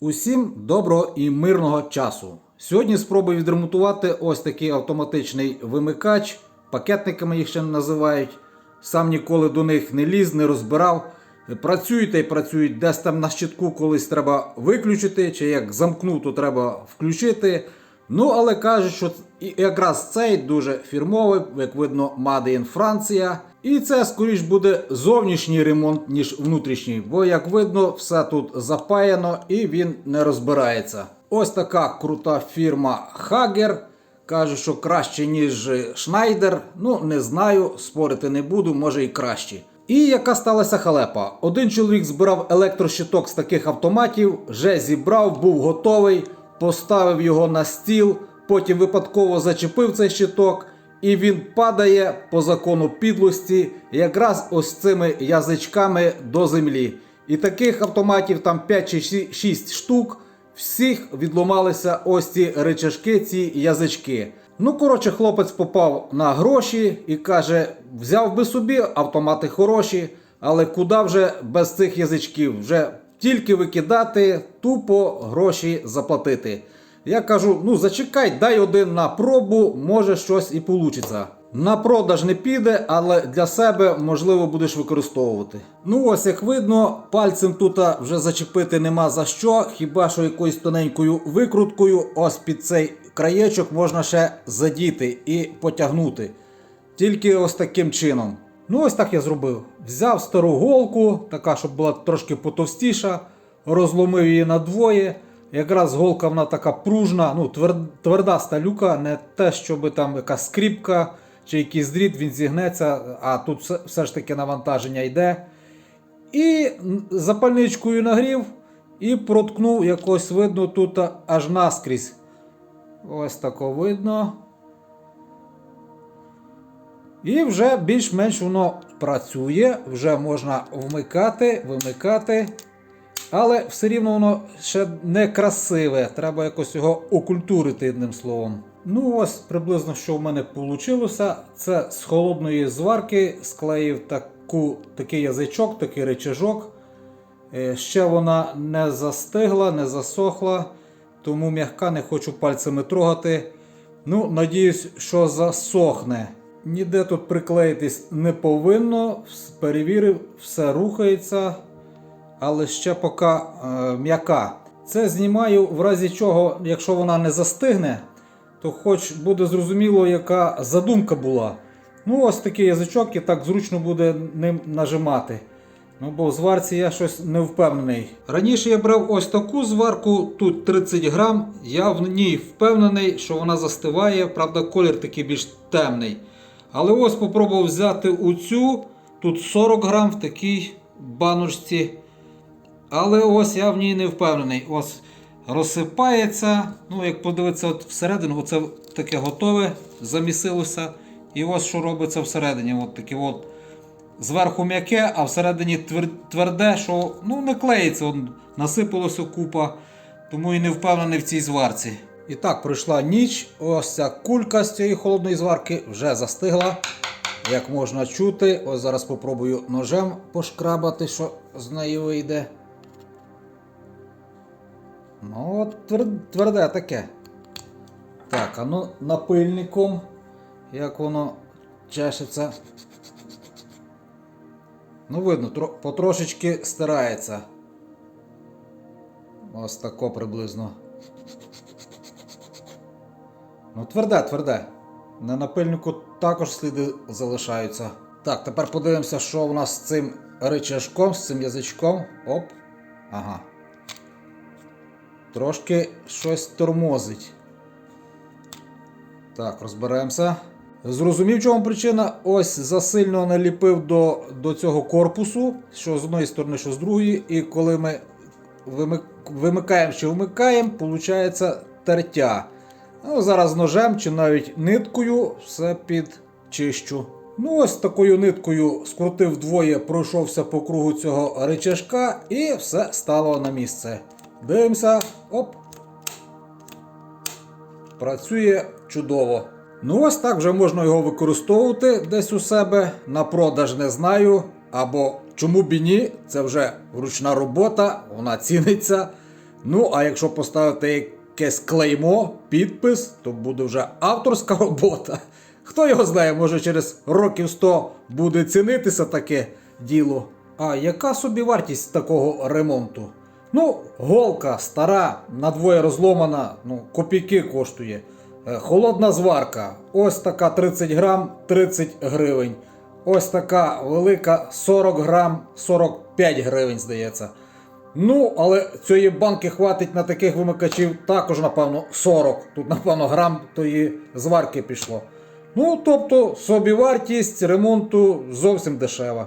Усім доброго і мирного часу. Сьогодні спробую відремонтувати ось такий автоматичний вимикач, пакетниками їх ще називають. Сам ніколи до них не ліз, не розбирав. Працюють й працюють десь там на щитку колись треба виключити, чи як замкнув, то треба включити. Ну, але кажуть, що якраз цей дуже фірмовий, як видно, Made in Франція. І це скоріш буде зовнішній ремонт, ніж внутрішній, бо, як видно, все тут запаяно і він не розбирається. Ось така крута фірма Hager. Каже, що краще, ніж Schneider. Ну, не знаю, спорити не буду, може і краще. І яка сталася халепа? Один чоловік збирав електрощиток з таких автоматів, вже зібрав, був готовий, поставив його на стіл, потім випадково зачепив цей щиток, і він падає по закону підлості якраз ось цими язичками до землі. І таких автоматів там 5 чи 6 штук. Всіх відломалися ось ці речашки, ці язички. Ну, коротше, хлопець попав на гроші і каже: взяв би собі автомати хороші, але куди вже без цих язичків? Вже тільки викидати, тупо гроші заплатити. Я кажу: ну зачекай, дай один на пробу, може щось і получиться. На продаж не піде, але для себе можливо будеш використовувати. Ну ось як видно, пальцем тут вже зачепити нема за що, хіба що якоюсь тоненькою викруткою, ось під цей краєчок можна ще задіти і потягнути. Тільки ось таким чином. Ну, ось так я зробив. Взяв стару голку, така, щоб була трошки потовстіша, розломив її на двоє. Якраз голка вона така пружна, ну, тверда сталюка, не те, щоб там якась скріпка чи якийсь дріт, він зігнеться, а тут все, ж таки навантаження йде. І запальничкою нагрів і проткнув якось видно тут аж наскрізь. Ось тако видно. І вже більш-менш воно працює, вже можна вмикати, вимикати. Але все рівно воно ще не красиве. Треба якось його окультурити одним словом. Ну, ось приблизно що в мене вийшло. Це з холодної зварки склеїв таку, такий язичок, такий речажок. Е, Ще вона не застигла, не засохла, тому м'яка не хочу пальцями трогати. Ну, надіюсь, що засохне. Ніде тут приклеїтись не повинно. Перевірив, все рухається, але ще поки е, м'яка. Це знімаю в разі чого, якщо вона не застигне, то хоч буде зрозуміло, яка задумка була. Ну, ось такий язичок, і так зручно буде ним нажимати. Ну, бо в зварці я щось не впевнений. Раніше я брав ось таку зварку, тут 30 грам. Я в ній впевнений, що вона застиває. Правда, колір такий більш темний. Але ось попробував взяти оцю, тут 40 грам в такій баночці. Але ось я в ній не впевнений. Ось розсипається. Ну, як подивитися от всередину, оце таке готове, замісилося. І ось що робиться всередині. От таке от зверху м'яке, а всередині тверде, що ну, не клеїться, он, насипалося купа, тому і не впевнений в цій зварці. І так, пройшла ніч. Ось ця кулька з цієї холодної зварки вже застигла. Як можна чути, ось зараз спробую ножем пошкрабати, що з неї вийде. Ну, от тверде таке. Так, а ну напильником, як воно чешеться. Ну, видно, тро- потрошечки стирається. Ось тако приблизно. Ну, тверде, тверде. На напильнику також сліди залишаються. Так, тепер подивимося, що у нас з цим ричажком, з цим язичком. Оп. Ага. Трошки щось тормозить. Так, розберемося. Зрозумів, в чому причина. Ось засильно наліпив до, до цього корпусу, що з одної сторони, що з другої. І коли ми вимикаємо чи вмикаємо, виходить тертя. Ну, зараз ножем чи навіть ниткою все підчищу. Ну, ось такою ниткою скрутив двоє, пройшовся по кругу цього речашка і все стало на місце. Дивимося, оп. Працює чудово. Ну, ось так вже можна його використовувати десь у себе. На продаж не знаю. Або чому б і ні, це вже ручна робота, вона ціниться. Ну, а якщо поставити якесь клеймо, підпис, то буде вже авторська робота. Хто його знає, може через років 100 буде цінитися таке діло. А яка собі вартість такого ремонту? Ну, голка стара, надвоє розломана, ну, копійки коштує. Е, Холодна зварка. Ось така 30 грам 30 гривень. Ось така велика 40 грам 45 гривень, здається. Ну, але цієї банки хватить на таких вимикачів також, напевно, 40. Тут, напевно, грам тої зварки пішло. Ну, тобто, собівартість ремонту зовсім дешева.